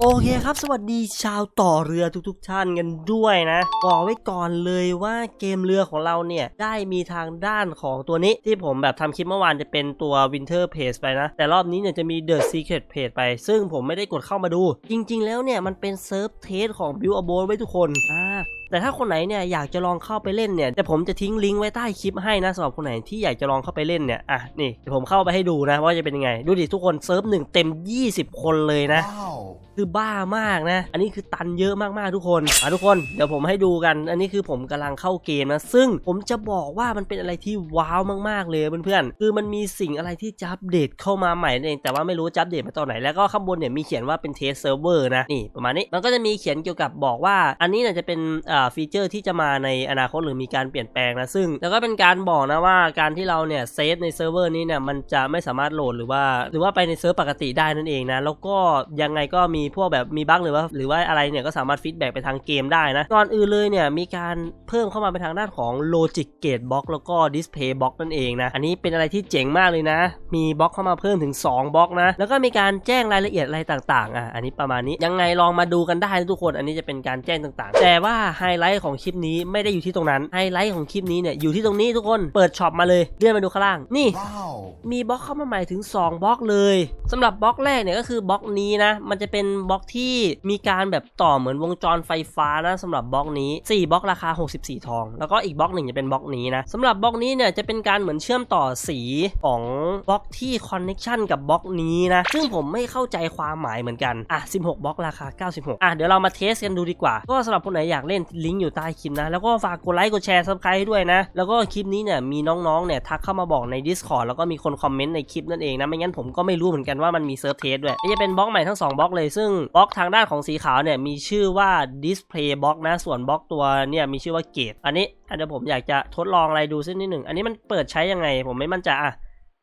โอเคครับ สวัสดีชาวต่อเรือทุกๆท่านกันด้วยนะบอกไว้ก่อนเลยว่าเกมเรือของเราเนี่ยได้มีทางด้านของตัวนี้ที่ผมแบบทำคลิปเมื่อวานจะเป็นตัว Winter Page ไปนะ แต่รอบนี้เนี่ยจะมี The Secret Page ไป ซึ่งผมไม่ได้กดเข้ามาดู จริง ๆ แล้วเนี่ยมันเป็นเซิร์ฟเทสของ Build a b o a t ไว้ทุกคนอ่าแต่ถ้าคนไหนเนี่ยอยากจะลองเข้าไปเล่นเนี่ยแต่ผมจะทิ้งลิงก์ไว้ใต้คลิปให้นะสำหรับคนไหนที่อยากจะลองเข้าไปเล่นเนี่ยอะนี่เดี๋ยวผมเข้าไปให้ดูนะว่าจะเป็นยังไง ดูดิทุกคนเซิร์ฟหนึ่งเต็ม 20 คนเลยนะ Wow. คือบ้ามากนะ อันนี้คือตันเยอะมากๆทุกคนอะทุกคนเดี๋ยวผมให้ดูกัน อันนี้คือผมกำลังเข้าเกมนะ ซึ่งผมจะบอกว่ามันเป็นอะไรที่ว้าวมากๆเลยเพื่อนๆ คือมันมีสิ่งอะไรที่จะอัปเดตเข้ามาใหม่เอง แต่ว่าไม่รู้จะอัปเดตมาตอนไหน แล้วก็ข้างบนเนี่ยมีเขียนว่าเป็นเทสเซิร์ฟเวอร์นะ นี่ประมาณนี้ มันก็จะมีเขียนเกี่ยวกับบอกว่า อันนี้เนี่ยจะเป็นอ่าฟีเจอร์ที่จะมาในอนาคตหรือมีการเปลี่ยนแปลงนะ ซึ่งแล้วก็เป็นการบอกนะว่าการที่เราเนี่ยเซฟในเซิร์ฟเวอร์นี้เนี่ยมันจะไม่สามารถโหลดหรือว่า หรือว่าไปในเซิร์ฟปกติได้นั่นเองนะ แล้วก็ยังไงก็มีีพวกแบบมีบั๊กหรือว่าหรือว่าอะไรเนี่ยก็สามารถฟีดแบ็กไปทางเกมได้นะก่อนอื่นเลยเนี่ยมีการเพิ่มเข้ามาเป็นทางด้านของ Logic Gate Box แล้วก็ Display Box นั่นเองนะอันนี้เป็นอะไรที่เจ๋งมากเลยนะ มีบล็อกเข้ามาเพิ่มถึง 2บล็อกนะแล้วก็มีการแจ้งรายละเอียดอะไรต่างๆอะอันนี้ประมาณนี้ยังไงลองมาดูกันได้นะทุกคน อันนี้จะเป็นการแจ้งต่างๆ แต่ว่าไฮไลท์ของคลิปนี้ไม่ได้อยู่ที่ตรงนั้นไฮไลท์ของคลิปนี้เนี่ยอยู่ที่ตรงนี้ทุกคนเปิดช็อปมาเลยเลื่อนมาดูข้างล่างนี่ Wow. มีบล็อกเข้ามาใหม่ถึง 2บล็อกเลยสำหรับบล็อกแรกเนี่ยก็คือบล็อกนี้นะ มันจะเป็นบล็อกที่มีการแบบต่อเหมือนวงจรไฟฟ้านะสำหรับบล็อกนี้ 4บล็อกราคา 64 ทอง แล้วก็อีกบล็อกหนึ่งจะเป็นบล็อกนี้นะสำหรับบล็อกนี้เนี่ยจะเป็นการเหมือนเชื่อมต่อสีของบล็อกที่คอนเน็ชันกับบล็อกนี้นะ ซึ่งผมไม่เข้าใจความหมายเหมือนกัน อะ 16 บล็อกราคา 96 อะ เดี๋ยวเรามาเทสกันดูดีกว่า ก็สำหรับคนไหนอยากเล่นลิงก์อยู่ใต้คลิปนะ แล้วก็ฝากกดไลค์ กดแชร์ซับสไครต์ด้วยนะ แล้วก็คลิปนี้เนี่ยมีน้องๆ เนี่ยทักเข้ามาบอกใน Discord แล้วก็มีคนคอมเมนต์ในคลิปนั่นเองนะไม่งั้นผมก็ไม่รู้เหมือนกันว่ามันมีเซิร์ฟเทสด้วยนี่จะเป็นบล็อกใหม่ทั้ง2บล็อกเลยซึ่งบล็อกทางด้านของสีขาวเนี่ยมีชื่อว่า Display Box นะส่วนบล็อกตัวเนี่ยมีชื่อว่า Gate อันนี้อันเดี๋ยวผมอยากจะทดลองอะไรดูสักนิดหนึ่งอันนี้มันเปิดใช้ยังไง ผมไม่มั่นใจอะ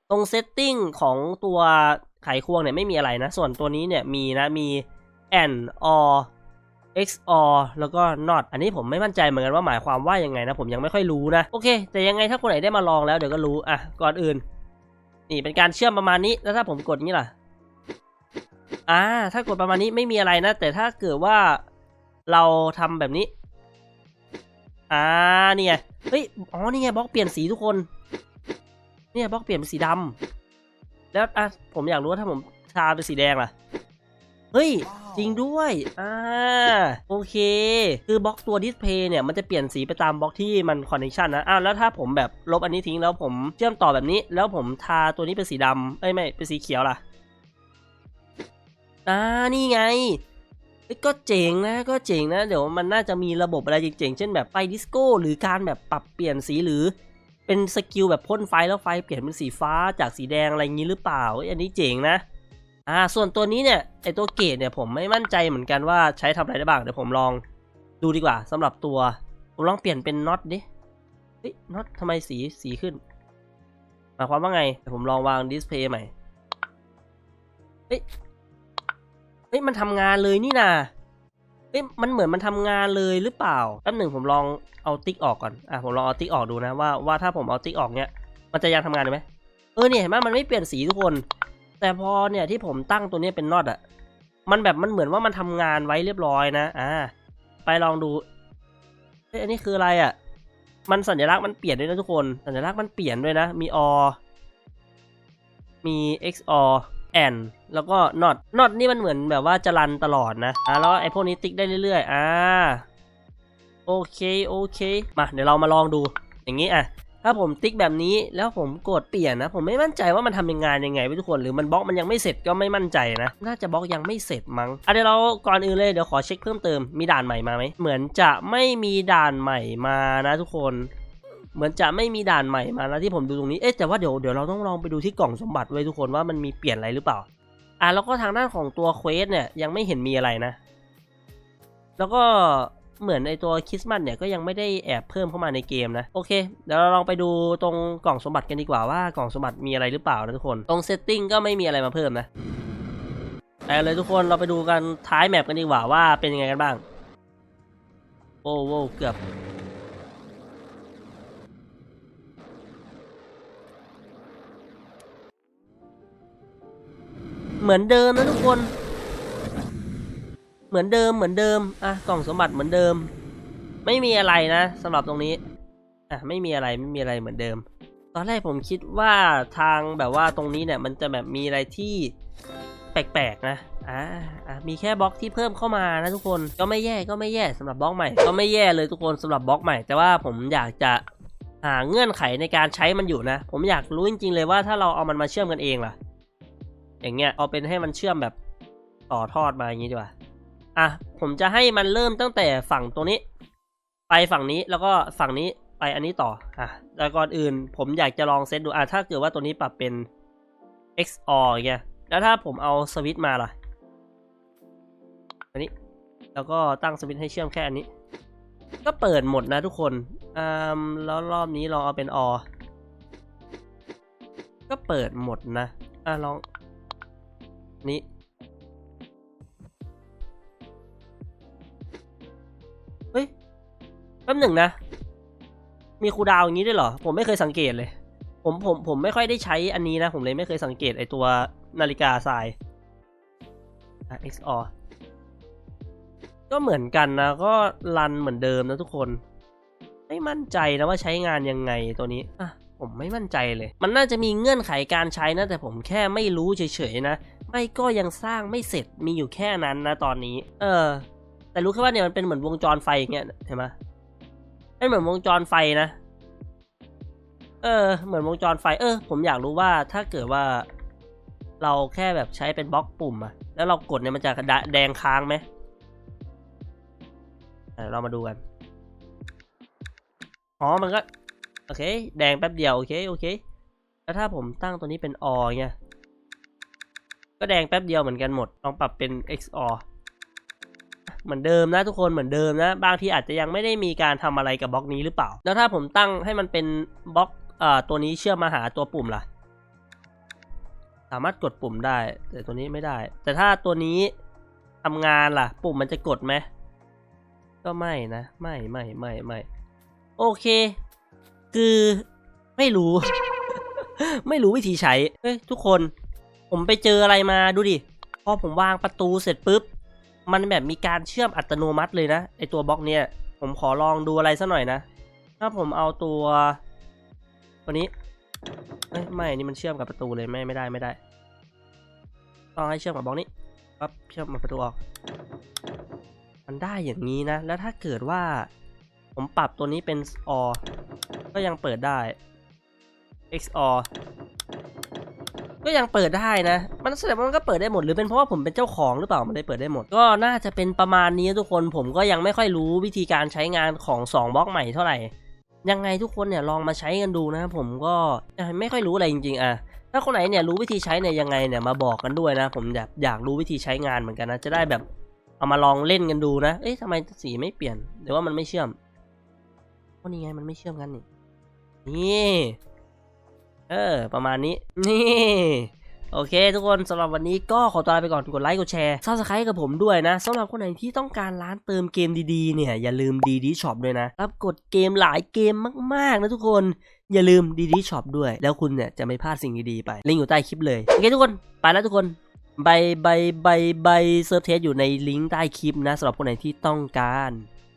ตรงเซตติ้งของตัวไขควงเนี่ยไม่มีอะไรนะ ส่วนตัวนี้เนี่ยมีนะมี and or XOR แล้วก็ not อันนี้ผมไม่มั่นใจเหมือนกันว่าหมายความว่ายังไงนะ ผมยังไม่ค่อยรู้นะ โอเค แต่ยังไงถ้าคนไหนได้มาลองแล้วเดี๋ยวก็รู้ อะ ก่อนอื่น นี่เป็นการเชื่อมประมาณนี้แล้วถ้าผมกดนี่ล่ะอ่าถ้ากดประมาณนี้ไม่มีอะไรนะ แต่ถ้าเกิดว่าเราทำแบบนี้อ่าเนี่ยเฮ้ยอ๋อนี่ไงบล็อกเปลี่ยนสีทุกคน เนี่ยบล็อกเปลี่ยนเป็นสีดำแล้วอะผมอยากรู้ว่าถ้าผมทาเป็นสีแดงล่ะ เฮ้ย จริงด้วย อ่า โอเค คือบล็อกตัวดิสเพย์เนี่ยมันจะเปลี่ยนสีไปตามบล็อกที่มันคอนเนคชันนะ อ้าวแล้วถ้าผมแบบลบอันนี้ทิ้งแล้วผมเชื่อมต่อแบบนี้ แล้วผมทาตัวนี้เป็นสีดำเอ้ยไม่เป็นสีเขียวล่ะ อ่า นี่ไงก็เจ๋งนะก็เจ๋งนะ เดี๋ยวมันน่าจะมีระบบอะไรเจ๋งๆเช่นแบบไฟดิสโก้หรือการแบบปรับเปลี่ยนสีหรือเป็นสกิลแบบพ่นไฟแล้วไฟเปลี่ยนเป็นสีฟ้าจากสีแดงอะไรอย่างนี้หรือเปล่าอันนี้เจ๋งนะ อ่า ส่วนตัวนี้เนี่ยไอตัวเกตเนี่ยผมไม่มั่นใจเหมือนกันว่าใช้ทำอะไรได้บ้างเดี๋ยวผมลองดูดีกว่าสำหรับตัวผมลองเปลี่ยนเป็นน็อตดิเฮ้ยน็อตทำไมสีสีขึ้นหมายความว่าไงเดี๋ยวผมลองวางดิสเพย์ใหม่เฮ้ยเฮ้ยมันทำงานเลยนี่นาเฮ้ยมันเหมือนมันทำงานเลยหรือเปล่าแป๊บหนึ่งผมลองเอาติ๊กออกก่อน อะผมลองเอาติ๊กออกดูนะว่าว่าถ้าผมเอาติ๊กออกเนี่ยมันจะยังทำงานไหมเออเนี่ยเห็นไหมมันไม่เปลี่ยนสีทุกคน แต่พอเนี่ยที่ผมตั้งตัวนี้เป็นน็อตอะมันแบบมันเหมือนว่ามันทำงานไว้เรียบร้อยนะอ่าไปลองดูเฮ้ยอันนี้คืออะไรอะมันสัญลักษณ์มันเปลี่ยนด้วยนะทุกคน สัญลักษณ์มันเปลี่ยนด้วยนะ มี or มี xor and แล้วก็ not not นี่มันเหมือนแบบว่าจะรันตลอดนะอ่าแล้วไอ้พวกนี้ติ๊กได้เรื่อยๆอ่าโอเคโอเค มาเดี๋ยวเรามาลองดูอย่างนี้อะ ถ้าผมติ๊กแบบนี้แล้วผมกดเปลี่ยนนะ ผมไม่มั่นใจว่ามันทำงานยังไงไทุกคนหรือมันบล็อกมันยังไม่เสร็จก็ไม่มั่นใจนะ น่าจะบล็อกยังไม่เสร็จมั้งอะเดี๋ยวเราก่อนอื่นเลยเดี๋ยวขอเช็คเพิ่มเติมมีด่านใหม่มาไหมเหมือนจะไม่มีด่านใหม่มานะทุกคนเหมือนจะไม่มีด่านใหม่มานะที่ผมดูตรงนี้ เอ๊ะแต่ว่าเดี๋ยวเดี๋ยวเราต้องลองไปดูที่กล่องสมบัติไว้ทุกคนว่ามันมีเปลี่ยนอะไรหรือเปล่า อะแล้วก็ทางด้านของตัวเควสเนี่ยยังไม่เห็นมีอะไรนะ แล้วก็ เหมือนในตัวคริสต์มาสเนี่ยก็ยังไม่ได้แอบเพิ่มเข้ามาในเกมนะโอเคเดี๋ยวเราลองไปดูตรงกล่องสมบัติกันดีกว่าว่ากล่องสมบัติมีอะไรหรือเปล่านะทุกคนตรงเซตติ้งก็ไม่มีอะไรมาเพิ่มนะไปเลยทุกคนเราไปดูกันท้ายแมปกันดีกว่าว่าเป็นยังไงกันบ้างโอ้โหเกือบเหมือนเดิมนะทุกคน เหมือนเดิมเหมือนเดิมอะกล่องสมบัติเหมือนเดิม ไม่มีอะไรนะสำหรับตรงนี้อะไม่มีอะไรไม่มีอะไรเหมือนเดิม ตอนแรกผมคิดว่าทางแบบว่าตรงนี้เนี่ยมันจะแบบมีอะไรที่แปลกๆนะอ่าอะมีแค่บล็อกที่เพิ่มเข้ามานะทุกคนก็ไม่แย่ก็ไม่แย่สำหรับบล็อกใหม่ ก็ไม่แย่เลยทุกคนสำหรับบล็อกใหม่ แต่ว่าผมอยากจะหาเงื่อนไขในการใช้มันอยู่นะ ผมอยากรู้จริงๆเลยว่าถ้าเราเอามันมาเชื่อมกันเองล่ะ อย่างเงี้ยเอาเป็นให้มันเชื่อมแบบต่อทอดมาอย่างนี้ดีกว่า อะผมจะให้มันเริ่มตั้งแต่ฝั่งตรงนี้ ไปฝั่งนี้แล้วก็ฝั่งนี้ไปอันนี้ต่ออะแต่ก่อนอื่นผมอยากจะลองเซตดูอะถ้าเกิดว่าตัวนี้ปรับเป็น XOR เงี้ยแล้วถ้าผมเอาสวิตช์มาล่ะอันนี้แล้วก็ตั้งสวิตช์ให้เชื่อมแค่อันนี้ ก็เปิดหมดนะทุกคนอ่าแล้วรอบนี้ลองเอาเป็น OR ก็เปิดหมดนะอะลองอัน ป๊บหนึ่งนะ มีคูดาวอย่างนี้ด้วยเหรอ ผมไม่เคยสังเกตเลย ผมผมผมไม่ค่อยได้ใช้อันนี้นะ ผมเลยไม่เคยสังเกตไอตัวนาฬิกาทรายอะ XOR ก็เหมือนกันนะ ก็รันเหมือนเดิมนะทุกคน ไม่มั่นใจนะว่าใช้งานยังไงตัวนี้อะผมไม่มั่นใจเลย มันน่าจะมีเงื่อนไขการใช้นะ แต่ผมแค่ไม่รู้เฉยๆนะ ไม่ก็ยังสร้างไม่เสร็จมีอยู่แค่นั้นนะตอนนี้ เออ แต่รู้แค่ว่าเนี่ยมันเป็นเหมือนวงจรไฟอย่างเงี้ยเห็นไหม เป็นเหมือนวงจรไฟนะ เออ เหมือนวงจรไฟ เออ ผมอยากรู้ว่าถ้าเกิดว่า เราแค่แบบใช้เป็นบล็อกปุ่มอะแล้วเรากดเนี่ยมันจะแดงค้างไหมเดี๋ยวเรามาดูกัน อ๋อ มันก็ โอเค แดงแป๊บเดียว โอเค โอเค แล้วถ้าผมตั้งตัวนี้เป็น O เงี้ยก็แดงแป๊บเดียวเหมือนกันหมด ลองปรับเป็น XOR เหมือนเดิมนะทุกคนเหมือนเดิมนะ บางทีอาจจะยังไม่ได้มีการทำอะไรกับบล็อกนี้หรือเปล่า แล้วถ้าผมตั้งให้มันเป็นบล็อกเอ่อตัวนี้เชื่อมมาหาตัวปุ่มล่ะ สามารถกดปุ่มได้ แต่ตัวนี้ไม่ได้ แต่ถ้าตัวนี้ทำงานล่ะ ปุ่มมันจะกดไหมก็ไม่นะไม่ไม่ไม่ไม่โอเค คือไม่รู้ ไม่รู้วิธีใช้เฮ้ยทุกคน ผมไปเจออะไรมาดูดิพอผมวางประตูเสร็จปุ๊บ มันแบบมีการเชื่อมอัตโนมัติเลยนะไอตัวบล็อกเนี่ย ผมขอลองดูอะไรสักหน่อยนะ ถ้าผมเอาตัวตัวนี้เอ้ยไม่นี่มันเชื่อมกับประตูเลยไม่ไม่ได้ไม่ได้ ต้องให้เชื่อมกับบล็อกนี้ปั๊บเชื่อมกับประตูออก มันได้อย่างนี้นะ แล้วถ้าเกิดว่า ผมปรับตัวนี้เป็น OR ก็ยังเปิดได้ XOR ก็ยังเปิดได้นะ มันแสดงว่ามันก็เปิดได้หมดหรือเป็นเพราะว่าผมเป็นเจ้าของหรือเปล่ามันเลยเปิดได้หมด ก็น่าจะเป็นประมาณนี้ทุกคนผมก็ยังไม่ค่อยรู้วิธีการใช้งานของ2บล็อกใหม่เท่าไหร่ยังไงทุกคนเนี่ยลองมาใช้กันดูนะผมก็ไม่ค่อยรู้อะไรจริงๆอะถ้าคนไหนเนี่ยรู้วิธีใช้เนี่ยยังไงเนี่ยมาบอกกันด้วยนะ ผมอยากอยากรู้วิธีใช้งานเหมือนกันนะจะได้แบบเอามาลองเล่นกันดูนะ เอ๊ะทำไมสีไม่เปลี่ยนหรือว่ามันไม่เชื่อมว่านี่ไงมันไม่เชื่อมกันนี่นี่ เออ ประมาณนี้นี่โอเค ทุกคนสำหรับวันนี้ก็ขอตัวลาไปก่อนกดไลค์กดแชร์ซับสไครต์กับผมด้วยนะสำหรับคนไหนที่ต้องการร้านเติมเกมดีๆ เนี่ย อย่าลืมดีดีช็อปด้วยนะ รับกดเกมหลายเกมมากๆนะทุกคนอย่าลืมดีดีช็อปด้วย แล้วคุณเนี่ยจะไม่พลาดสิ่งดีๆไปลิงก์อยู่ใต้คลิปเลยโอเคทุกคนไปแล้วทุกคนใบใบใบใบเซิร์ฟเทสอยู่ในลิงก์ใต้คลิปนะสำหรับคนไหนที่ต้องการ